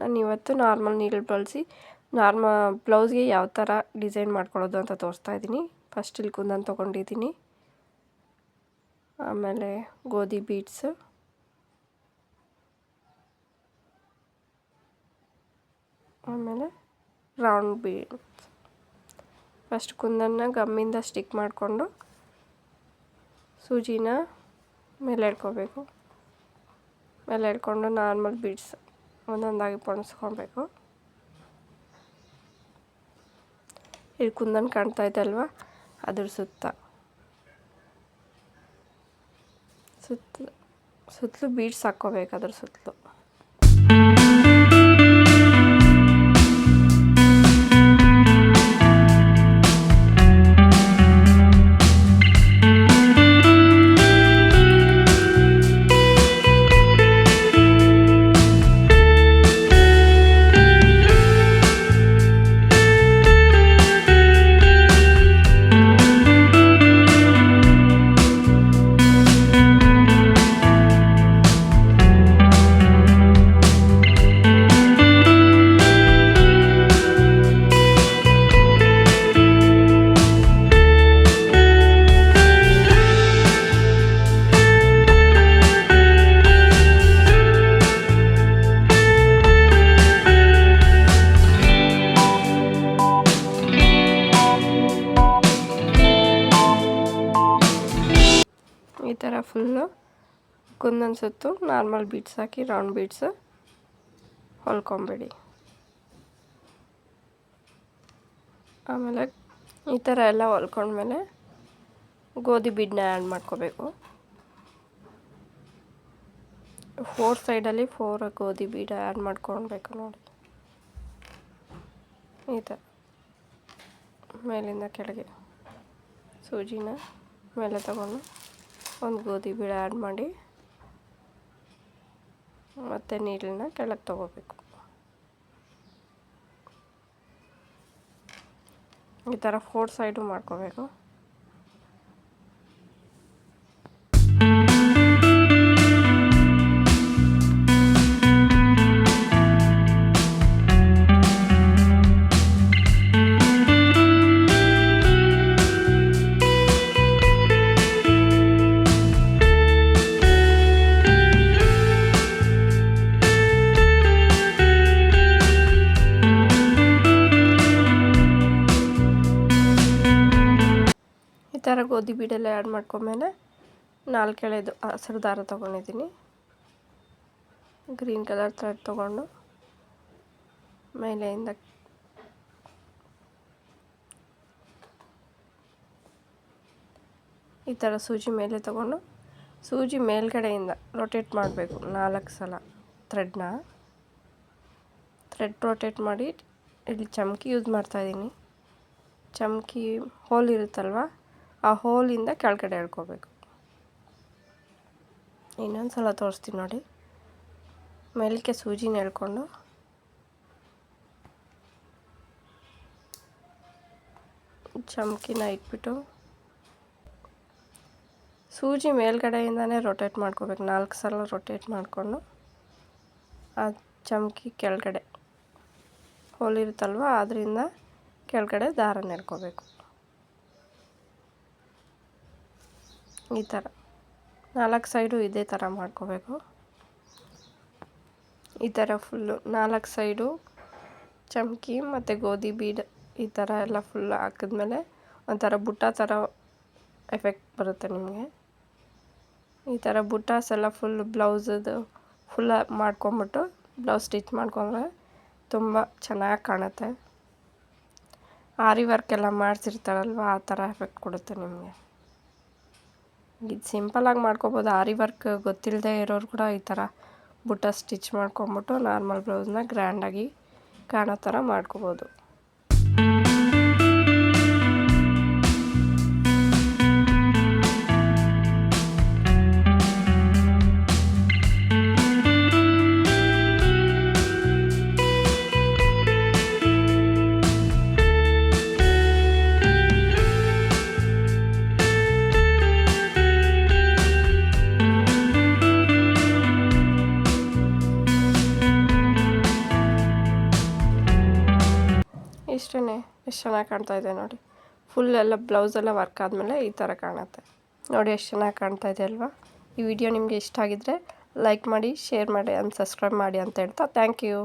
ನಾನು ಇವತ್ತು normal needle ಬಳಸಿ ನಾರ್ಮ ಬ್ಲೌಸ್ಗೆ ಯಾವ ಥರ ಡಿಸೈನ್ ಮಾಡ್ಕೊಳ್ಳೋದು ಅಂತ ತೋರಿಸ್ತಾ ಇದ್ದೀನಿ. ಫಸ್ಟ್ ಇಲ್ಲಿ ಕುಂದನ್ ತೊಗೊಂಡಿದ್ದೀನಿ. ಆಮೇಲೆ ಗೋಧಿ ಬೀಡ್ಸ್ ಆಮೇಲೆ ರೌಂಡ್ ಬೀಡ್ಸ್ ಫಸ್ಟ್ ಕುಂದನ್ನ ಗಮ್ಮಿಂದ ಸ್ಟಿಕ್ ಮಾಡಿಕೊಂಡು ಸೂಜಿನ ಮೇಲೆ ಎಳ್ಕೊಬೇಕು. ಮೇಲೆ ಎಳ್ಕೊಂಡು ನಾರ್ಮಲ್ ಬೀಡ್ಸ್ ಒಂದೊಂದಾಗಿ ಪೊಣಸ್ಕೊಬೇಕು ಇಲ್ಲಿ ಕುಂದನ್ ಕಾಣ್ತಾ ಇದೆ ಅಲ್ವಾ ಅದ್ರ ಸುತ್ತ ಸುತ್ತ ಸುತ್ತಲೂ ಬೀಡ್ಸ್ ಹಾಕ್ಕೋಬೇಕು ಅದ್ರ ಸುತ್ತಲೂ ಈ ಥರ ಫುಲ್ಲು ಕುಂದನ್ ಸುತ್ತು ನಾರ್ಮಲ್ ಬೀಡ್ಸ್ ಹಾಕಿ ರೌಂಡ್ ಬೀಡ್ಸ್ ಹೊಲ್ಕೊಂಬಿಡಿ. ಆಮೇಲೆ ಈ ಥರ ಎಲ್ಲ ಹೊಲ್ಕೊಂಡ್ಮೇಲೆ ಗೋಧಿ ಬೀಡನ್ನ ಆ್ಯಡ್ ಮಾಡ್ಕೋಬೇಕು. ಫೋರ್ ಸೈಡಲ್ಲಿ ಫೋರ್ ಗೋಧಿ ಬೀಡ ಆ್ಯಡ್ ಮಾಡ್ಕೊಳ್ಬೇಕು ನೋಡಿ. ಈ ಥರ ಮೇಲಿಂದ ಕೆಳಗೆ. ಸೂಜಿನ ಮೇಲೆ ತಗೊಂಡು. ಒಂದು ಗೋಧಿ ಬೀಡ ಆ್ಯಡ್ ಮಾಡಿ ಮತ್ತು ನೀರನ್ನ ಕೆಳಗೆ ತೊಗೋಬೇಕು. ಈ ಥರ ಫೋರ್ ಸೈಡು ಮಾಡ್ಕೋಬೇಕು. ಥರ ಗೋಧಿ ಬೀಡೆಲ್ಲ ಆ್ಯಡ್ ಮಾಡ್ಕೊಂಡ್ಮೇಲೆ ನಾಲ್ಕು ಎಳೆದು ಹಸಿರು ದಾರ ತೊಗೊಂಡಿದ್ದೀನಿ. ಗ್ರೀನ್ ಕಲರ್ ಥ್ರೆಡ್ ತೊಗೊಂಡು, ಮೇಲೆಯಿಂದ ಈ ಥರ ಸೂಜಿ ಮೇಲೆ ತೊಗೊಂಡು, ಸೂಜಿ ಮೇಲ್ಗಡೆಯಿಂದ ರೊಟೇಟ್ ಮಾಡಬೇಕು ನಾಲ್ಕು ಸಲ ಥ್ರೆಡ್ನ ಥ್ರೆಡ್ ರೊಟೇಟ್ ಮಾಡಿ ಇಲ್ಲಿ ಚಮಕಿ ಯೂಸ್ ಮಾಡ್ತಾಯಿದ್ದೀನಿ ಚಮಕಿ ಹೋಲ್ ಇರುತ್ತಲ್ವ? ಆ ಹೋಲಿಂದ ಕೆಳಗಡೆ ಎಳ್ಕೋಬೇಕು. ಇನ್ನೊಂದು ಸಲ ತೋರಿಸ್ತೀನಿ ನೋಡಿ. ಮೇಲಕ್ಕೆ ಸೂಜಿನ ಎಳ್ಕೊಂಡು. ಚಮಕಿನ ಇಟ್ಬಿಟ್ಟು. ಸೂಜಿ ಮೇಲ್ಗಡೆಯಿಂದನೇ ರೊಟೇಟ್ ಮಾಡ್ಕೋಬೇಕು. ನಾಲ್ಕು ಸಲ ರೊಟೇಟ್ ಮಾಡಿಕೊಂಡು. ಆ ಚಮಕಿ ಕೆಳಗಡೆ. ಹೋಲಿರುತ್ತಲ್ವ ಅದರಿಂದ ಕೆಳಗಡೆ ದಾರ ನೆಡ್ಕೋಬೇಕು ಈ ಥರ. ನಾಲ್ಕು ಸೈಡು ಇದೇ ಥರ ಮಾಡ್ಕೋಬೇಕು. ಈ ಥರ ಫುಲ್ಲು ನಾಲ್ಕು ಸೈಡು ಚಮಕಿ ಮತ್ತು ಗೋಧಿ ಬೀಡ್ ಈ ಥರ ಎಲ್ಲ ಫುಲ್ ಹಾಕಿದ್ಮೇಲೆ ಒಂಥರ ಬುಟ್ಟ ಥರ ಎಫೆಕ್ಟ್ ಬರುತ್ತೆ ನಿಮಗೆ. ಈ ಥರ ಬುಟ್ಟಾಸ್ ಎಲ್ಲ ಫುಲ್ ಬ್ಲೌಸದು ಫುಲ್ ಮಾಡ್ಕೊಂಬಿಟ್ಟು ಬ್ಲೌಸ್ ಸ್ಟಿಚ್ ಮಾಡ್ಕೊಂಡ್ರೆ ತುಂಬ ಚೆನ್ನಾಗಿ ಕಾಣುತ್ತೆ. ಆರಿ ವರ್ಕ್ ಎಲ್ಲ ಮಾಡಿಸಿರ್ತಾರಲ್ವ, ಆ ಥರ ಎಫೆಕ್ಟ್ ಕೊಡುತ್ತೆ ನಿಮಗೆ. ಇದು ಸಿಂಪಲ್ಲಾಗಿ ಮಾಡ್ಕೊಬೋದು. ಆರಿ ವರ್ಕ್ ಗೊತ್ತಿಲ್ಲದೆ ಇರೋರು ಕೂಡ ಈ ಥರ ಬುಟ್ಟ ಸ್ಟಿಚ್ ಮಾಡ್ಕೊಂಬಿಟ್ಟು ನಾರ್ಮಲ್ ಬ್ಲೌಸ್ನ ಗ್ರ್ಯಾಂಡಾಗಿ ಕಾಣೋ ಥರ ಮಾಡ್ಕೊಬೋದು. ಎಷ್ಟು ಚೆನ್ನಾಗಿ ಕಾಣ್ತಾ ಇದೆ ನೋಡಿ. ಫುಲ್ ಎಲ್ಲ ಬ್ಲೌಸೆಲ್ಲ ವರ್ಕ್ ಆದಮೇಲೆ ಈ ಥರ ಕಾಣುತ್ತೆ. ನೋಡಿ ಎಷ್ಟು ಚೆನ್ನಾಗಿ ಕಾಣ್ತಾ ಇದೆ ಅಲ್ವಾ? ಈ ವಿಡಿಯೋ ನಿಮಗೆ ಇಷ್ಟ ಆಗಿದ್ದರೆ ಲೈಕ್ ಮಾಡಿ ಶೇರ್ ಮಾಡಿ ಆ್ಯಂಡ್ ಸಬ್ಸ್ಕ್ರೈಬ್ ಮಾಡಿ ಅಂತ ಹೇಳ್ತಾ ಥ್ಯಾಂಕ್ ಯು